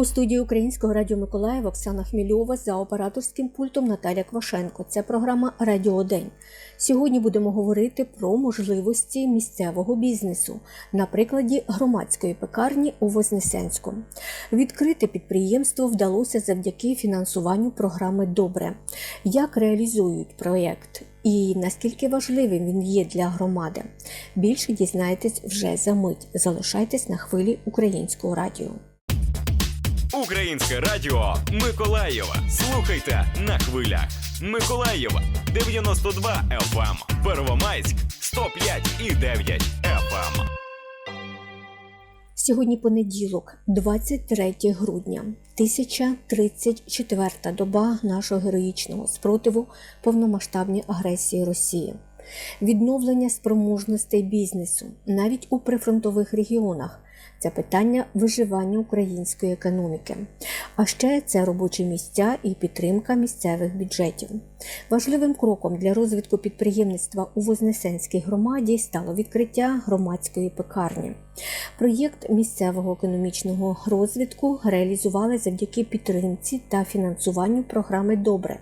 У студії Українського радіо Миколаїв Оксана Хмільова за операторським пультом Наталя Квашенко. Це програма Радіо День. Сьогодні будемо говорити про можливості місцевого бізнесу на прикладі громадської пекарні у Вознесенську. Відкрити підприємство вдалося завдяки фінансуванню програми Добре. Як реалізують проєкт і наскільки важливим він є для громади? Більше дізнаєтесь вже за мить. Залишайтесь на хвилі українського радіо. Українське радіо Миколаєва. Слухайте на хвилях. Миколаєва 92 FM. Первомайськ 105 і 9 FM. Сьогодні понеділок, 23 грудня, 1034 доба нашого героїчного спротиву повномасштабній агресії Росії. Відновлення спроможностей бізнесу навіть у прифронтових регіонах це питання виживання української економіки. А ще це робочі місця і підтримка місцевих бюджетів. Важливим кроком для розвитку підприємництва у Вознесенській громаді стало відкриття громадської пекарні. Проєкт місцевого економічного розвитку реалізували завдяки підтримці та фінансуванню програми Добре.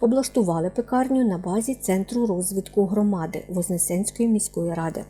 Облаштували пекарню на базі Центру розвитку громади Вознесенської міської ради.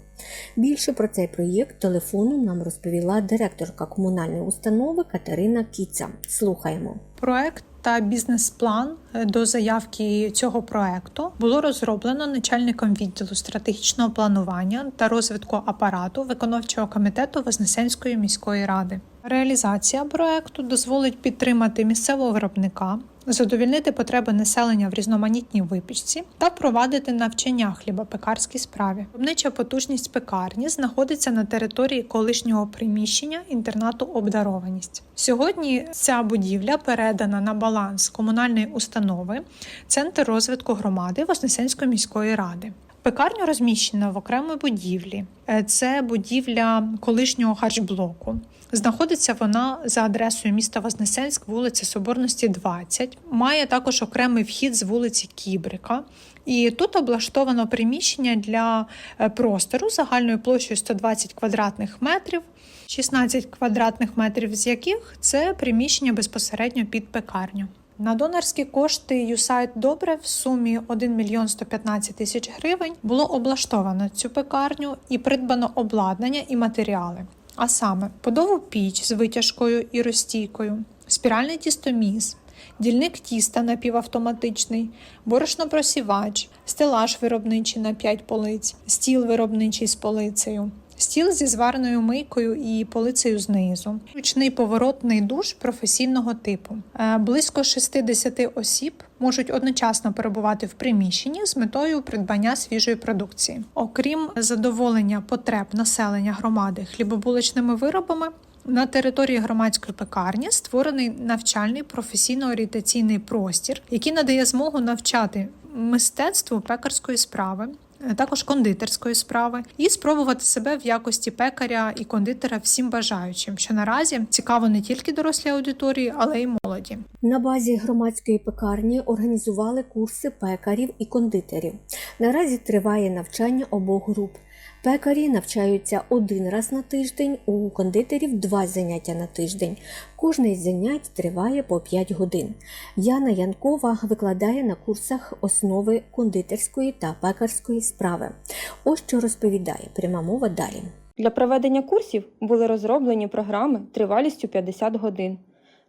Більше про цей проєкт телефоном нам розповіла директорка комунальної установи Катерина Кіца. Слухаємо. Проект та бізнес-план е, до заявки цього проекту було розроблено начальником відділу стратегічного планування та розвитку апарату виконавчого комітету Вознесенської міської ради. Реалізація проекту дозволить підтримати місцевого виробника, задовільнити потреби населення в різноманітній випічці та впровадити навчання хлібопекарській справі. Виробнича потужність пекарні знаходиться на території колишнього приміщення інтернату обдарованість. Сьогодні ця будівля передана на баланс комунальної установи Центр розвитку громади Вознесенської міської ради. Пекарня розміщена в окремій будівлі. Е, Це будівля колишнього харчблоку. Знаходиться вона за адресою міста Вознесенськ, вулиця Соборності, 20. Має також окремий вхід з вулиці Кібрика. І тут облаштовано приміщення для е, простору загальною площею 120 квадратних метрів, 16 квадратних метрів з яких це приміщення безпосередньо під пекарню. На донорські кошти «Юсайт Добре в сумі 1 мільйон 115 тисяч гривень було облаштовано цю пекарню і придбано обладнання і матеріали. А саме подову піч з витяжкою і розстійкою, спіральний тістоміс, дільник тіста напівавтоматичний, борошнопросівач, стелаж виробничий на 5 полиць, стіл виробничий з полицею. Стіл зі зварною мийкою і полицею знизу, ручний поворотний душ професійного типу. Е, Близько 60 осіб можуть одночасно перебувати в приміщенні з метою придбання свіжої продукції. Окрім задоволення потреб населення громади хлібобулочними виробами. На території громадської пекарні створений навчальний професійно-орієнтаційний простір, який надає змогу навчати мистецтву пекарської справи, також кондитерської справи, і спробувати себе в якості пекаря і кондитера всім бажаючим, що наразі цікаво не тільки дорослій аудиторії, але й молоді. На базі громадської пекарні організували курси пекарів і кондитерів. Наразі триває навчання обох груп. Пекарі навчаються один раз на тиждень, у кондитерів два заняття на тиждень. Кожне із занять триває по 5 годин. Яна Янкова викладає на курсах основи кондитерської та пекарської справи. Ось що розповідає пряма мова далі. Для проведення курсів були розроблені програми тривалістю 50 годин.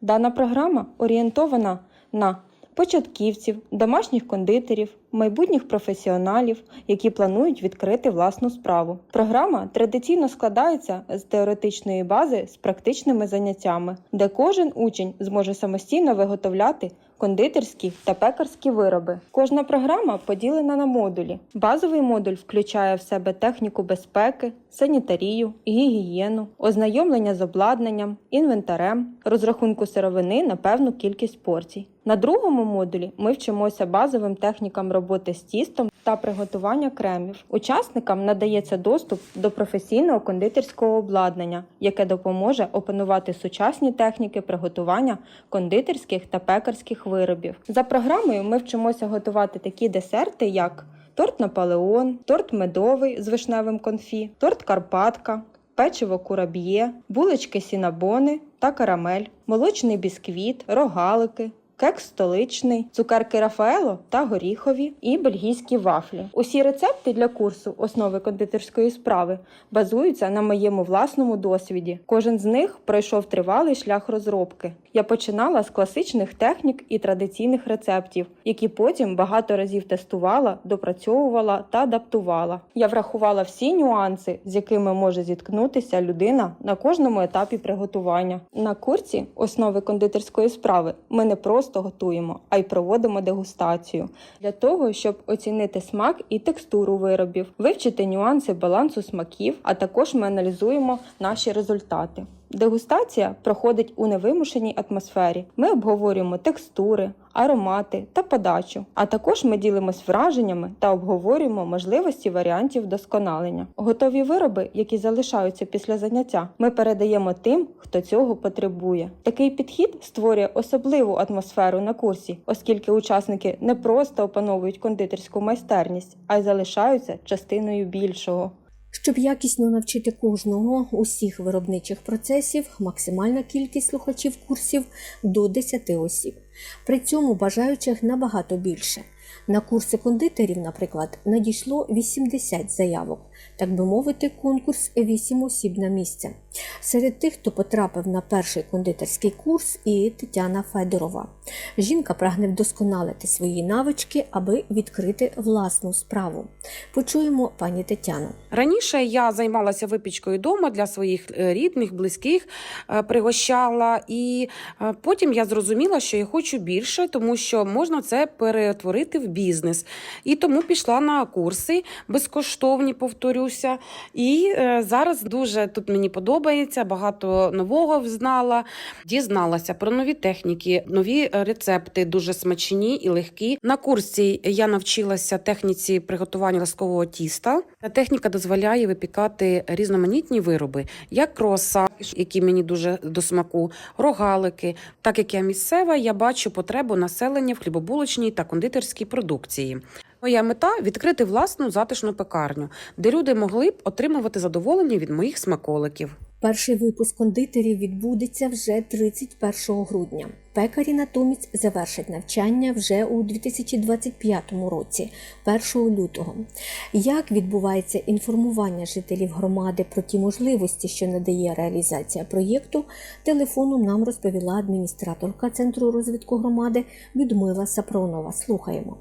Дана програма орієнтована на початківців, домашніх кондитерів, майбутніх професіоналів, які планують відкрити власну справу. Програма традиційно складається з теоретичної бази з практичними заняттями, де кожен учень зможе самостійно виготовляти кондитерські та пекарські вироби. Кожна програма поділена на модулі. Базовий модуль включає в себе техніку безпеки, санітарію, гігієну, ознайомлення з обладнанням, інвентарем, розрахунку сировини на певну кількість порцій. На другому модулі ми вчимося базовим технікам роботи з тістом та приготування кремів. Учасникам надається доступ до професійного кондитерського обладнання, яке допоможе опанувати сучасні техніки приготування кондитерських та пекарських виробів. За програмою ми вчимося готувати такі десерти, як торт Наполеон, торт медовий з вишневим конфі, торт Карпатка, печиво кураб'є, булочки сінабони та карамель, молочний бісквіт, рогалики. Кекс столичний, цукерки Рафаело та горіхові і бельгійські вафлі. Усі рецепти для курсу основи кондитерської справи базуються на моєму власному досвіді. Кожен з них пройшов тривалий шлях розробки. Я починала з класичних технік і традиційних рецептів, які потім багато разів тестувала, допрацьовувала та адаптувала. Я врахувала всі нюанси, з якими може зіткнутися людина на кожному етапі приготування. На курсі основи кондитерської справи ми не просто готуємо, а й проводимо дегустацію для того, щоб оцінити смак і текстуру виробів, вивчити нюанси балансу смаків, а також ми аналізуємо наші результати. Дегустація проходить у невимушеній атмосфері. Ми обговорюємо текстури, аромати та подачу. А також ми ділимось враженнями та обговорюємо можливості варіантів вдосконалення. Готові вироби, які залишаються після заняття, ми передаємо тим, хто цього потребує. Такий підхід створює особливу атмосферу на курсі, оскільки учасники не просто опановують кондитерську майстерність, а й залишаються частиною більшого. Щоб якісно навчити кожного усіх виробничих процесів, максимальна кількість слухачів курсів до 10 осіб. При цьому бажаючих набагато більше. На курси кондитерів, наприклад, надійшло 80 заявок, так би мовити, конкурс 8 осіб на місце. Серед тих, хто потрапив на перший кондитерський курс, і Тетяна Федорова. Жінка прагне вдосконалити свої навички, аби відкрити власну справу. Почуємо пані Тетяну. Раніше я займалася випічкою вдома для своїх е, рідних, близьких, е, пригощала, і е, потім я зрозуміла, що я хочу більше, тому що можна це перетворити в бізнес. І тому пішла на курси безкоштовні, повторюся. І зараз дуже тут мені подобається, багато нового знала, дізналася про нові техніки, нові рецепти, дуже смачні і легкі. На курсі я навчилася техніці приготування ласкового тіста. Ця техніка дозволяє випікати різноманітні вироби, як кроса, які мені дуже до смаку, рогалики. Так як я місцева, я бачу потребу населення в хлібобулочній та кондитерській продукції. Моя мета відкрити власну затишну пекарню, де люди могли б отримувати задоволення від моїх смаколиків. Перший випуск кондитерів відбудеться вже 31 грудня. Пекарі натомість завершать навчання вже у 2025 році, 1 лютого. Як відбувається інформування жителів громади про ті можливості, що надає реалізація проєкту, телефоном нам розповіла адміністраторка Центру розвитку громади Людмила Сапронова. Слухаємо.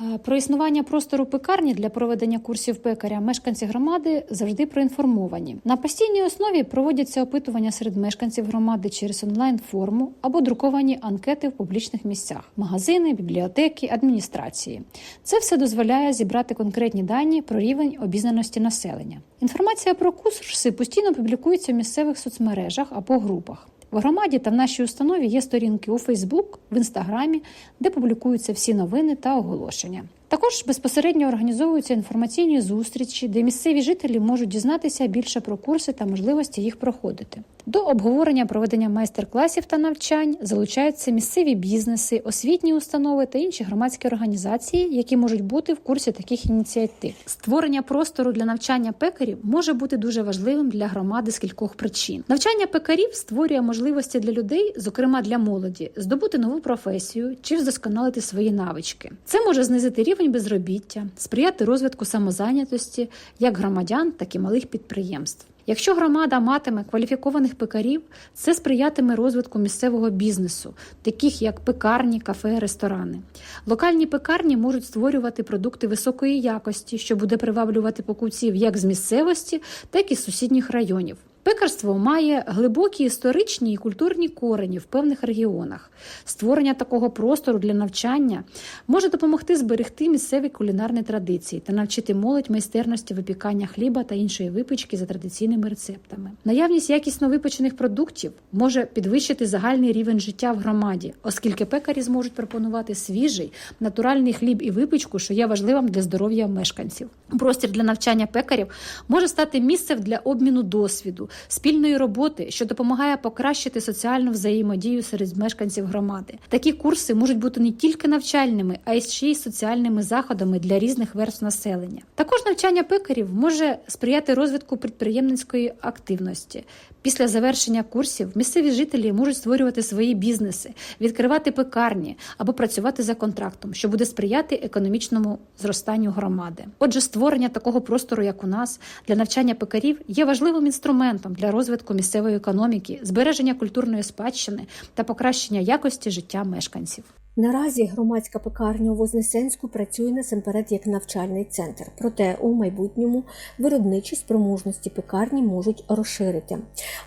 Е, Про існування простору пекарні для проведення курсів пекаря мешканці громади завжди проінформовані. На постійній основі проводяться опитування серед мешканців громади через онлайн-форму або друковані анкети в публічних місцях, магазини, бібліотеки, адміністрації. Це все дозволяє зібрати конкретні дані про рівень обізнаності населення. Інформація про курси постійно публікується в місцевих соцмережах або групах. В громаді та в нашій установі є сторінки у Фейсбук, в інстаграмі, де публікуються всі новини та оголошення. Також безпосередньо організовуються інформаційні зустрічі, де місцеві жителі можуть дізнатися більше про курси та можливості їх проходити. До обговорення проведення майстер-класів та навчань залучаються місцеві бізнеси, освітні установи та інші громадські організації, які можуть бути в курсі таких ініціатив. Створення простору для навчання пекарів може бути дуже важливим для громади з кількох причин. Навчання пекарів створює можливості для людей, зокрема для молоді, здобути нову професію чи вдосконалити свої навички. Це може знизити рівень безробіття, сприяти розвитку самозайнятості як громадян, так і малих підприємств. Якщо громада матиме кваліфікованих пекарів, це сприятиме розвитку місцевого бізнесу, таких як пекарні, кафе, ресторани. Локальні пекарні можуть створювати продукти високої якості, що буде приваблювати покупців як з місцевості, так і з сусідніх районів. Пекарство має глибокі історичні і культурні корені в певних регіонах. Створення такого простору для навчання може допомогти зберегти місцеві кулінарні традиції та навчити молодь майстерності випікання хліба та іншої випічки за традиційними рецептами. Наявність якісно випечених продуктів може підвищити загальний рівень життя в громаді, оскільки пекарі зможуть пропонувати свіжий натуральний хліб і випічку, що є важливим для здоров'я мешканців. Простір для навчання пекарів може стати місцем для обміну досвіду, спільної роботи, що допомагає покращити соціальну взаємодію серед мешканців громади. Такі курси можуть бути не тільки навчальними, а й ще й соціальними заходами для різних верств населення. Також навчання пекарів може сприяти розвитку підприємницької активності. Після завершення курсів місцеві жителі можуть створювати свої бізнеси, відкривати пекарні або працювати за контрактом, що буде сприяти економічному зростанню громади. Отже, створення такого простору, як у нас, для навчання пекарів є важливим інструментом для розвитку місцевої економіки, збереження культурної спадщини та покращення якості життя мешканців. Наразі громадська пекарня у Вознесенську працює насамперед як навчальний центр, проте у майбутньому виробничі спроможності пекарні можуть розширити,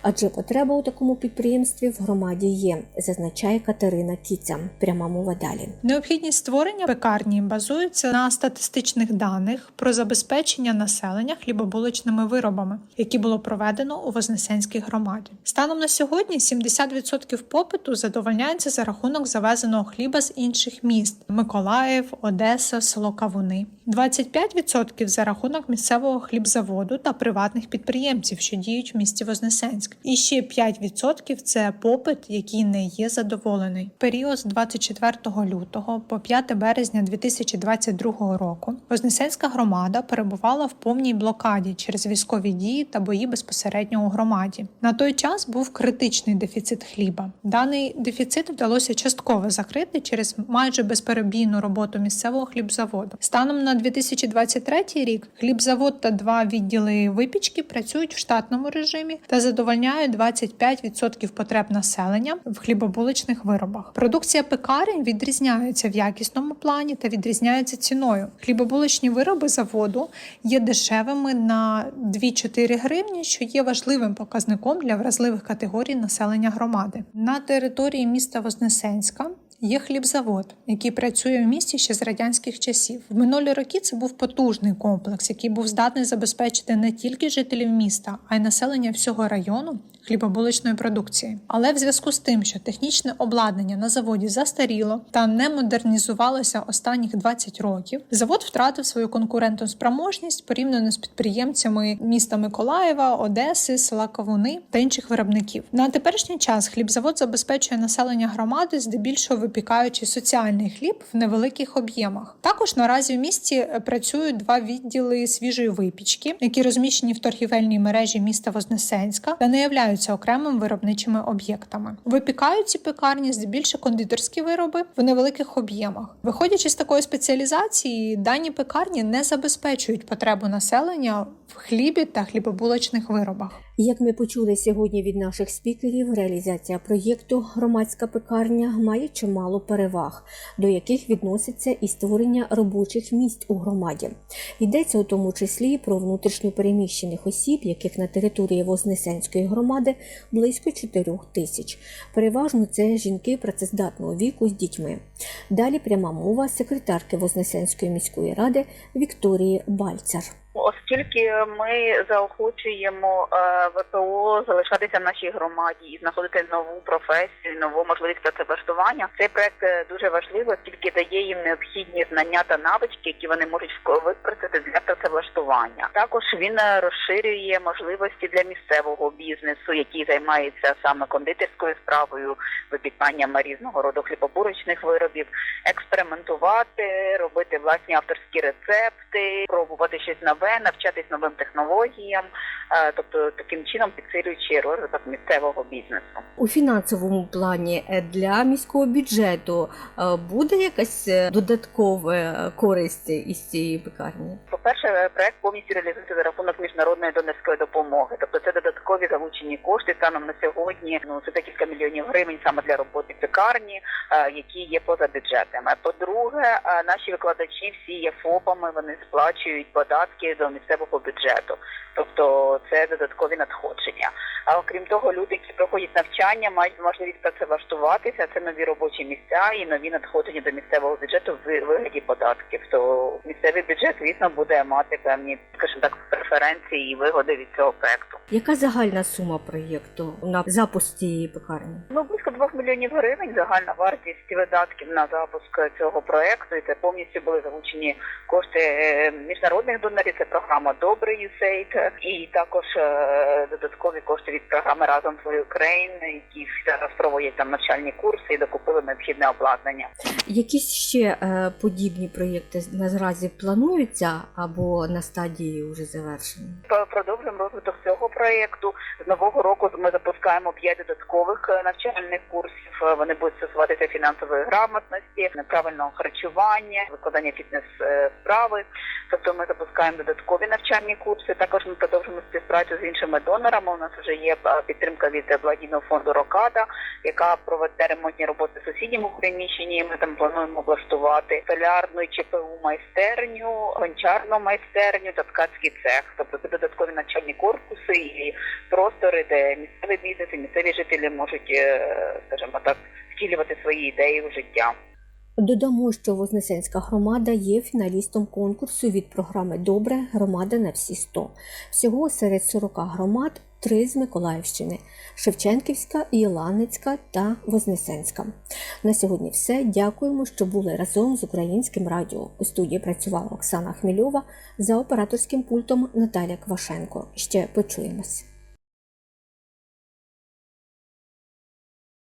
адже потреба у такому підприємстві в громаді є, зазначає Катерина Кіця. Пряма мова далі. Необхідність створення пекарні базується на статистичних даних про забезпечення населення хлібобулочними виробами, які було проведено у Вознесенській громаді. Станом на сьогодні 70% попиту задовольняється за рахунок завезеного хліба з інших міст: Миколаїв, Одеса, село Кавуни. 25% за рахунок місцевого хлібзаводу та приватних підприємців, що діють в місті Вознесенськ. І ще 5% – це попит, який не є задоволений. Період з 24 лютого по 5 березня 2022 року Вознесенська громада перебувала в повній блокаді через військові дії та бої безпосередньо у громаді. На той час був критичний дефіцит хліба. Даний дефіцит вдалося частково закрити через майже безперебійну роботу місцевого хлібзаводу. Станом на 2023 рік хлібзавод та два відділи випічки працюють в штатному режимі та задовольняють 25% потреб населення в хлібобуличних виробах. Продукція пекарень відрізняється в якісному плані та відрізняється ціною. Хлібобуличні вироби заводу є дешевими на 2-4 гривні, що є важливим показником для вразливих категорій населення громади. На території міста Вознесенська Є хлібзавод, який працює в місті ще з радянських часів. В минулі роки це був потужний комплекс, який був здатний забезпечити не тільки жителів міста, а й населення всього району хлібобуличної продукції. Але в зв'язку з тим, що технічне обладнання на заводі застаріло та не модернізувалося останніх 20 років, завод втратив свою конкурентну спроможність порівняно з підприємцями міста Миколаєва, Одеси, села Кавуни та інших виробників. На теперішній час хлібзавод забезпечує населення громади, здебільшого випікаючи соціальний хліб в невеликих об'ємах. Також наразі в місті е, працюють два відділи свіжої випічки, які розміщені в торгівельній мережі міста Вознесенська та не являються окремими виробничими об'єктами. Випікають ці пекарні здебільшого кондитерські вироби в невеликих об'ємах. Виходячи з такої спеціалізації, дані пекарні не забезпечують потребу населення в хлібі та хлібобулочних виробах. Як ми почули сьогодні від наших спікерів, реалізація проєкту Громадська пекарня має чимало переваг, до яких відноситься і створення робочих місць у громаді. Йдеться у тому числі про внутрішньо переміщених осіб, яких на території Вознесенської громади близько 4 тисяч. Переважно це жінки працездатного віку з дітьми. Далі пряма мова секретарки Вознесенської міської ради Вікторії Бальцер. Оскільки ми заохочуємо е, ВПО залишатися в нашій громаді і знаходити нову професію, нову можливість працевлаштування, цей проект е, дуже важливий, оскільки дає їм необхідні знання та навички, які вони можуть використати для працевлаштування. Також він е, розширює можливості для місцевого бізнесу, який займається саме кондитерською справою, випіканням різного роду хлібобурочних виробів, експериментувати, робити власні авторські рецепти, пробувати щось нове, навчатись новим технологіям, е, тобто таким чином підсилюючи розвиток місцевого бізнесу. У фінансовому плані е, для міського бюджету е, буде якась додаткова користь із цієї пекарні? По-перше, е, проект повністю реалізується за рахунок міжнародної донорської допомоги. Тобто це додаткові залучені кошти станом на сьогодні. Ну це декілька мільйонів гривень саме для роботи пекарні, які є поза бюджетами. По-друге, е, наші викладачі всі є ФОПами, вони сплачують податки до місцевого бюджету. Тобто це додаткові надходження. А окрім того, люди, які проходять навчання, мають можливість працевлаштуватися. Це нові робочі місця і нові надходження до місцевого бюджету в вигляді податків. То місцевий бюджет, звісно, буде мати певні, скажімо так, преференції і вигоди від цього проекту. Яка загальна сума проєкту на запуск цієї пекарні? Ну близько 2 мільйонів гривень загальна вартість видатків на запуск цього проекту. І це повністю були залучені кошти е, міжнародних донорів. Це програма Добрий USAID і також е, додаткові кошти від програми Разом з Україн, які зараз проводять там навчальні курси і докупили необхідне обладнання. Якісь ще е, подібні проєкти наразі плануються або на стадії вже завершені? Продовжуємо розвиток цього проєкту. З нового року ми запускаємо п'ять додаткових е, навчальних курсів. Вони будуть стосуватися фінансової грамотності, правильного харчування, викладання фітнес справи. Тобто ми запускаємо додаткові навчальні курси. Також ми продовжуємо співпрацю з іншими донорами. У нас вже є е, підтримка від благодійного фонду Рокада, яка проведе ремонтні роботи в сусідньому приміщенні. Ми там плануємо облаштувати солярну ЧПУ майстерню, гончарну майстерню та ткацький цех. Тобто це додаткові навчальні корпуси і простори, де місцевий бізнес і місцеві жителі можуть, е, скажімо так, втілювати свої ідеї в життя. Додамо, що Вознесенська громада є фіналістом конкурсу від програми Добре громада на всі 100. Всього серед 40 громад три з Миколаївщини: Шевченківська, Єланицька та Вознесенська. На сьогодні все. Дякуємо, що були разом з українським радіо. У студії працювала Оксана Хмільова за операторським пультом Наталя Квашенко. Ще почуємось.